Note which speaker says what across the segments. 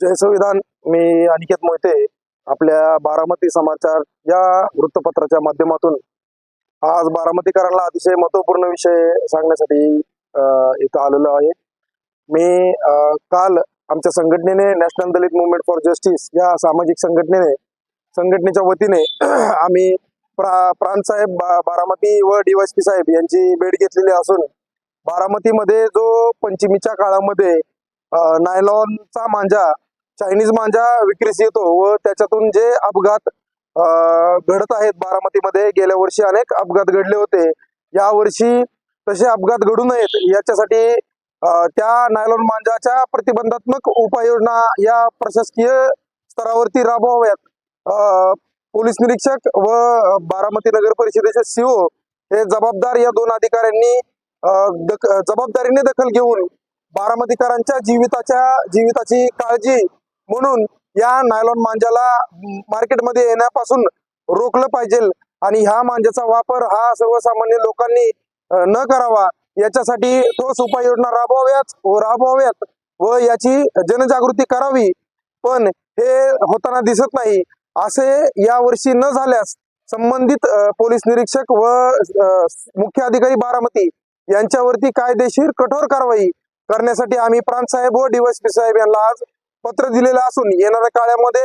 Speaker 1: जय संविधान मी अनिकेत मोहिते आपल्या बारामती समाचार या वृत्तपत्राच्या माध्यमातून. आज बारामतीकरांना अतिशय महत्त्वपूर्ण विषय सांगण्यासाठी इथं आलेलो आहे. मी काल आमच्या संघटनेने National Dalit Movement for Justice या सामाजिक संघटनेने संघटनेच्या वतीने आम्ही प्रा प्रांतसाहेब बा बारामती व डीवायसपी साहेब यांची भेट घेतलेली असून बारामतीमध्ये जो पंचमीच्या काळामध्ये नायलॉनचा मांजा चायनीज मांजा विक्रीस येतो व त्याच्यातून जे अपघात अ, घडत आहेत बारामतीमध्ये गेल्या वर्षी अनेक अपघात घडले होते. या वर्षी तसे अपघात घडू नयेत. याच्यासाठी त्या नायलॉन मांजाच्या प्रतिबंधात्मक उपाययोजना या प्रशासकीय स्तरावरती राबवाव्यात. अ, पोलीस निरीक्षक व बारामती नगर परिषदेचे सीओ हे जबाबदार या दोन अधिकाऱ्यांनी जबाबदारीने दखल घेऊन बारामतीकरांच्या जीविताच्या जीविताची काळजी म्हणून या नायलॉन मांजाला मार्केटमध्ये येण्यापासून रोखलं पाहिजे. आणि ह्या मांजाचा वापर हा सर्वसामान्य लोकांनी न करावा. याच्यासाठी ठोस उपाययोजना राबवाव्यात व राबवाव्यात व याची जनजागृती करावी. पण हे होताना दिसत नाही. असे यावर्षी न झाल्यास संबंधित पोलीस निरीक्षक व मुख्य अधिकारी बारामती यांच्यावरती कायदेशीर कठोर कारवाई करण्यासाठी आम्ही प्रांत साहेब व डीवायसपी साहेब यांना आज पत्र दिलेलं असून येणाऱ्या काळामध्ये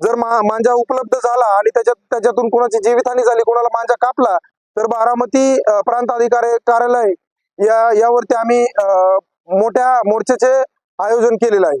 Speaker 1: जर मांजा उपलब्ध झाला आणि त्याच्यात त्याच्यातून कोणाची जीवितहानी झाली कोणाला मांजा कापला तर बारामती प्रांत अधिकारी कार्यालय या यावरती आम्ही अ, मोठ्या मोर्चाचे आयोजन केलेलं आहे.